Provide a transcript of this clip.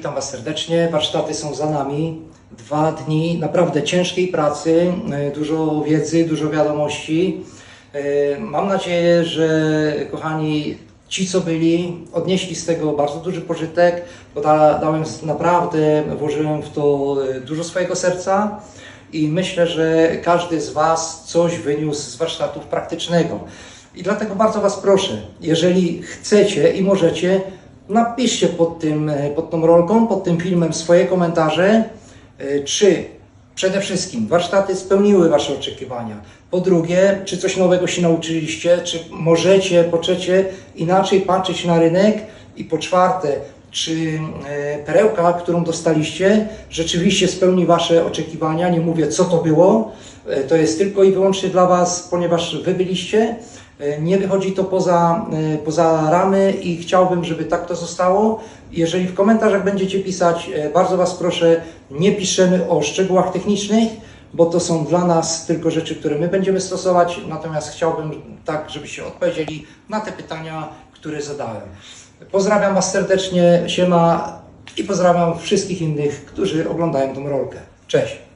Witam Was serdecznie. Warsztaty są za nami. Dwa dni naprawdę ciężkiej pracy, e, dużo wiedzy, dużo wiadomości. E, Mam nadzieję, że kochani, ci co byli, odnieśli z tego bardzo duży pożytek, bo da, dałem naprawdę, włożyłem w to e, dużo swojego serca i myślę, że każdy z Was coś wyniósł z warsztatów praktycznego. I dlatego bardzo Was proszę, jeżeli chcecie i możecie, napiszcie pod, tym, e, pod tą rolką, pod tym filmem swoje komentarze, e, czy przede wszystkim warsztaty spełniły Wasze oczekiwania. Po drugie, czy coś nowego się nauczyliście, czy możecie, po trzecie, inaczej patrzeć na rynek i po czwarte, czy e, perełka, którą dostaliście, rzeczywiście spełni Wasze oczekiwania. Nie mówię, co to było. To jest tylko i wyłącznie dla Was, ponieważ Wy byliście. E, Nie wychodzi to poza, e, poza ramy i chciałbym, żeby tak to zostało. Jeżeli w komentarzach będziecie pisać, e, bardzo Was proszę, nie piszemy o szczegółach technicznych, bo to są dla nas tylko rzeczy, które my będziemy stosować. Natomiast chciałbym tak, żebyście odpowiedzieli na te pytania, które zadałem. Pozdrawiam Was serdecznie, siema i pozdrawiam wszystkich innych, którzy oglądają tą rolkę. Cześć!